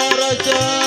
रचा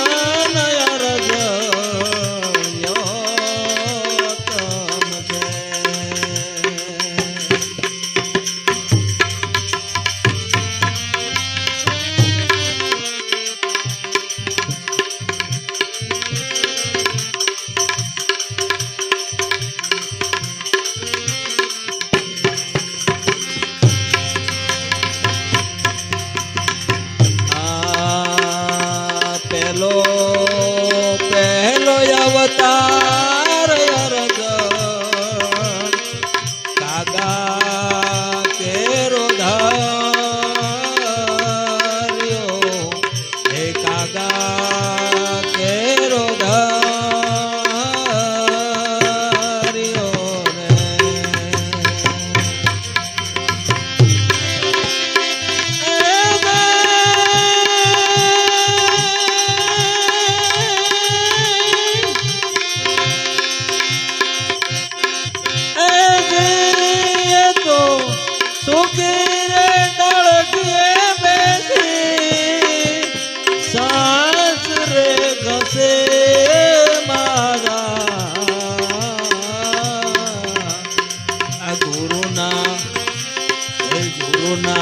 ಗುರುನಾ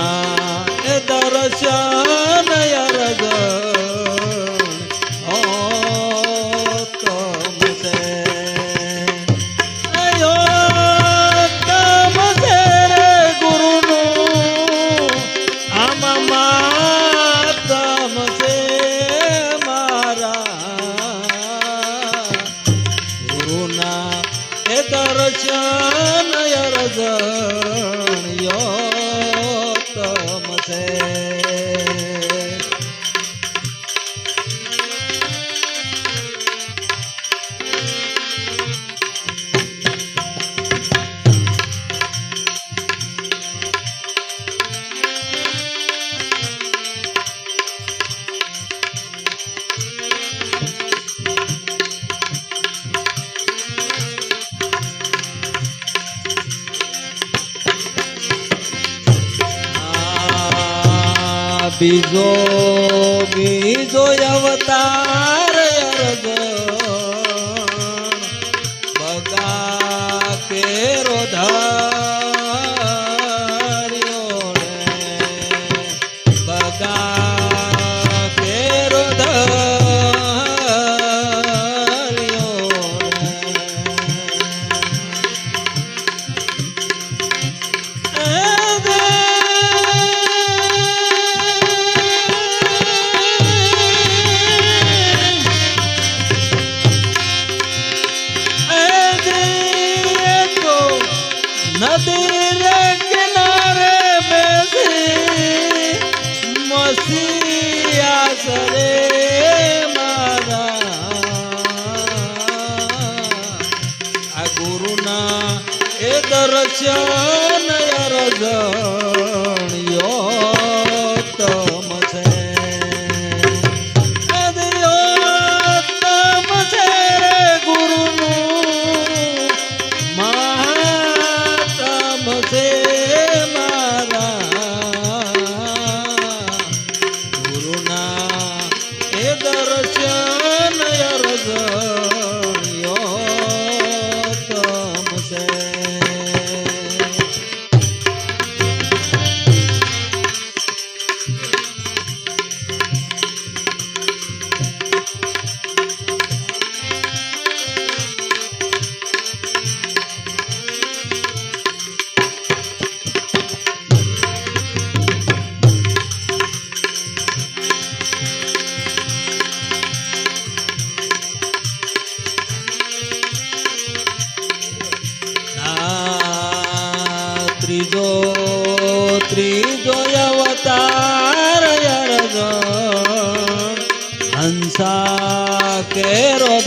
ದರ್ಶನಯ ರಗ ಗುರುನು ಅಮ್ಮ બીજો બીજો અવતાર નદી રે કિનારે બેસી મસીયા સરે મારા આ ગુરુના એ દર્શન અરજ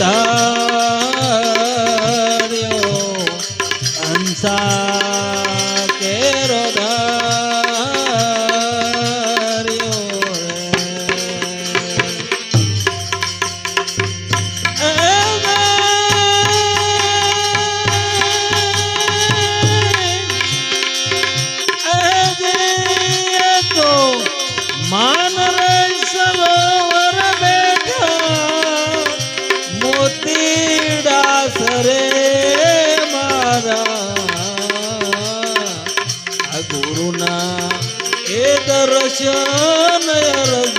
તાર્યો અંસાર કરુણા એ દર્શન અરજ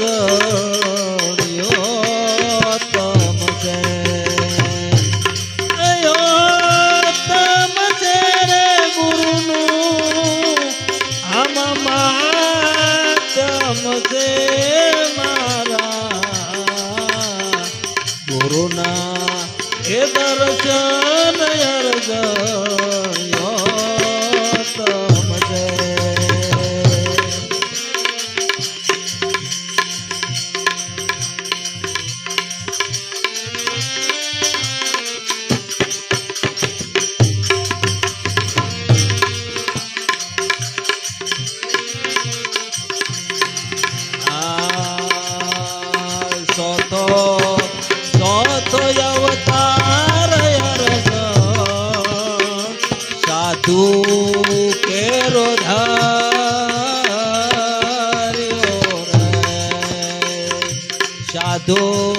સાધુ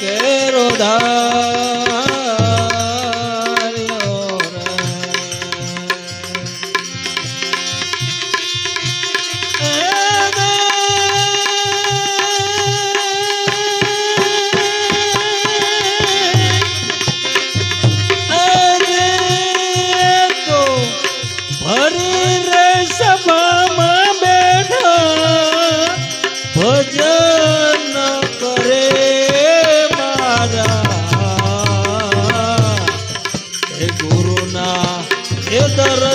કે રોધા? estar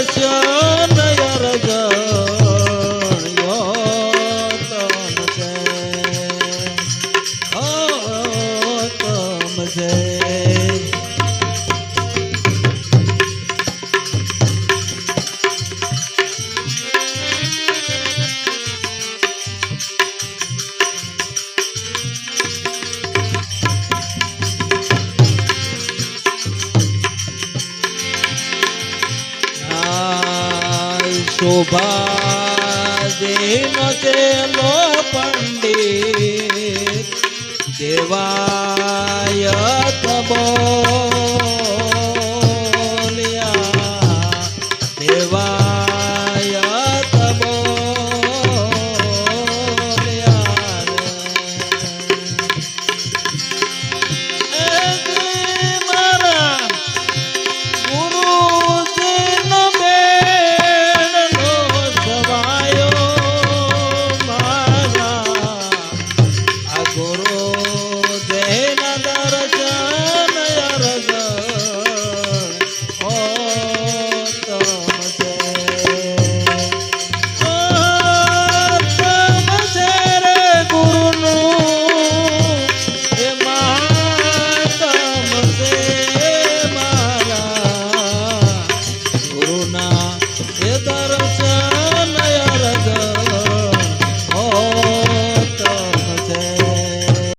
શોભા દેનો ચેલો પંડિત દેવાય તબો